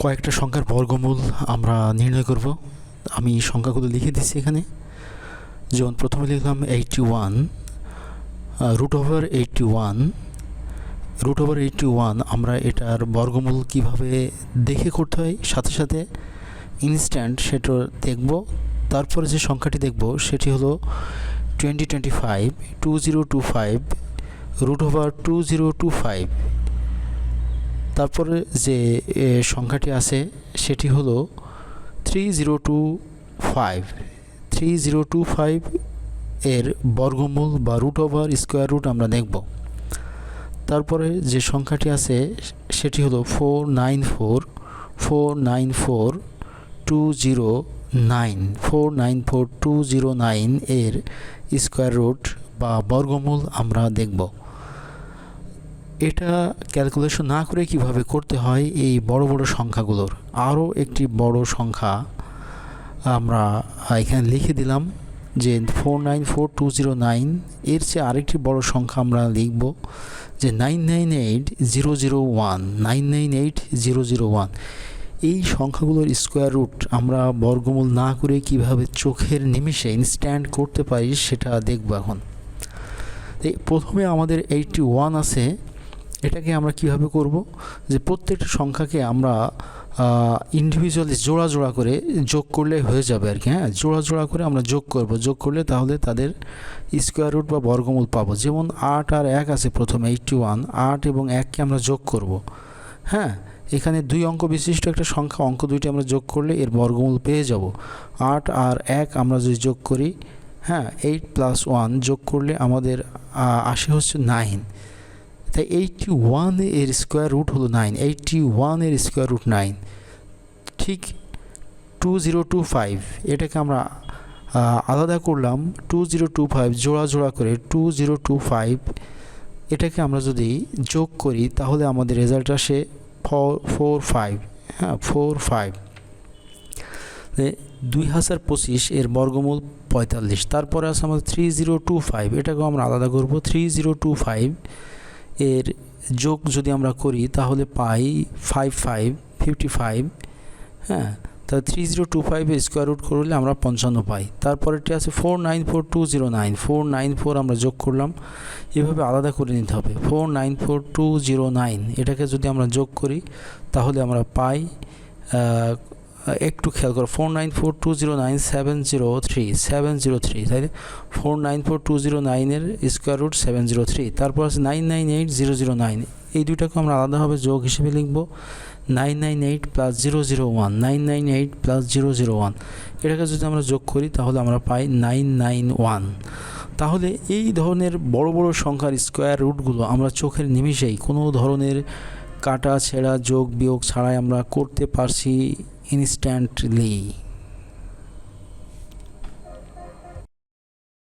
কয়েকটা সংখ্যার বর্গমূল আমরা নির্ণয় করব। আমি সংখ্যাগুলো লিখে দিচ্ছি এখানে। যেমন প্রথমে লিখলাম eighty one root over eighty one root over eighty one আমরা এটার বর্গমূল কীভাবে দেখে করতে হয়, সাথে সাথে ইনস্ট্যান্ট সেটা দেখব। তারপরে যে সংখ্যাটি দেখব, সেটি হলো twenty twenty five two zero two five root over two zero two five তারপরে যে সংখ্যাটি আছে সেটি হলো three zero two five three zero two five এর বর্গমূল বা রুট ওভার স্কোয়ার রুট আমরা দেখব। তারপরে যে সংখ্যাটি আছে সেটি হলো four nine four four nine four two zero nine four nine four two zero nine এর স্কোয়ার রুট বা বর্গমূল আমরা দেখব। এটা ক্যালকুলেশন না করে কীভাবে করতে হয় এই বড় বড় সংখ্যাগুলোর? আরও একটি বড় সংখ্যা আমরা এখানে লিখে দিলাম যে four nine four two zero nine এর চেয়ে আরেকটি বড় সংখ্যা আমরা লিখব যে nine nine eight zero zero one nine nine eight zero zero one এই সংখ্যাগুলোর স্কোয়ার রুট আমরা বর্গমূল না করে কীভাবে চোখের নিমিষে ইনস্ট্যান্ট করতে পারি সেটা দেখব এখন। প্রথমে আমাদের এইটটি ওয়ান আছে এটাকে আমরা কীভাবে করব? যে প্রত্যেকটা সংখ্যাকে আমরা ইন্ডিভিজুয়ালি জোড়া জোড়া করে যোগ করলে হয়ে যাবে আর কি হ্যাঁ? জোড়া জোড়া করে আমরা যোগ করব। যোগ করলে তাহলে তাদের স্কোয়ার রুট বা বর্গমূল পাবো। যেমন আট আর এক আছে প্রথমে এইটটি ওয়ান আট এবং এককে আমরা যোগ করব হ্যাঁ? এখানে দুই অঙ্ক বিশিষ্ট একটা সংখ্যা, অঙ্ক দুইটি আমরা যোগ করলে এর বর্গমূল পেয়ে যাব। আট আর এক আমরা যদি যোগ করি হ্যাঁ? এইট প্লাস ওয়ান যোগ করলে আমাদের আসে হচ্ছে নাইন তাই এইটটি ওয়ানের স্কোয়ার রুট হলো নাইন এইটটি ওয়ানের স্কোয়ার রুট নাইন ঠিক টু জিরো টু ফাইভ এটাকে আমরা আলাদা করলাম টু জিরো টু ফাইভ জোড়া জোড়া করে টু জিরো টু ফাইভ এটাকে আমরা যদি যোগ করি, তাহলে আমাদের রেজাল্ট আসে ফোর ফোর ফাইভ হ্যাঁ ফোর ফাইভ দুই হাজার পঁচিশ এর বর্গমূল পঁয়তাল্লিশ, তারপরে আছে আমাদের থ্রি জিরো টু ফাইভ এটাকেও আমরা আলাদা করব থ্রি জিরো টু ফাইভ এর যোগ যদি আমরা করি, তাহলে পাই ফাইভ ফাইভ ফিফটি ফাইভ হ্যাঁ? তাহলে থ্রি জিরো টু ফাইভের স্কোয়ার রুট করলে আমরা পঞ্চান্ন পাই। তারপরেরটি আছে four nine four two zero nine four nine four আমরা যোগ করলাম। এভাবে আলাদা করে নিতে হবে। Four nine four two zero nine এটাকে যদি আমরা যোগ করি, তাহলে আমরা পাই একটু খেয়াল করো four nine four two zero nine seven zero three seven zero three তাই four nine four two zero নাইনের square root seven zero three তারপর আছে nine nine eight zero zero nine এই দুইটাকে আমরা আলাদাভাবে যোগ হিসেবে লিখব nine nine eight plus zero zero one nine nine eight plus zero zero one এটাকে যদি আমরা যোগ করি তাহলে আমরা পাই নাইন নাইন ওয়ান তাহলে এই ধরনের বড় বড় সংখ্যার স্কোয়ার রুটগুলো আমরা চোখের নিমিষেই কোনো ধরনের কাটা ছেঁড়া যোগ বিয়োগ ছাড়াই আমরা করতে পারছি ইনস্ট্যান্টলি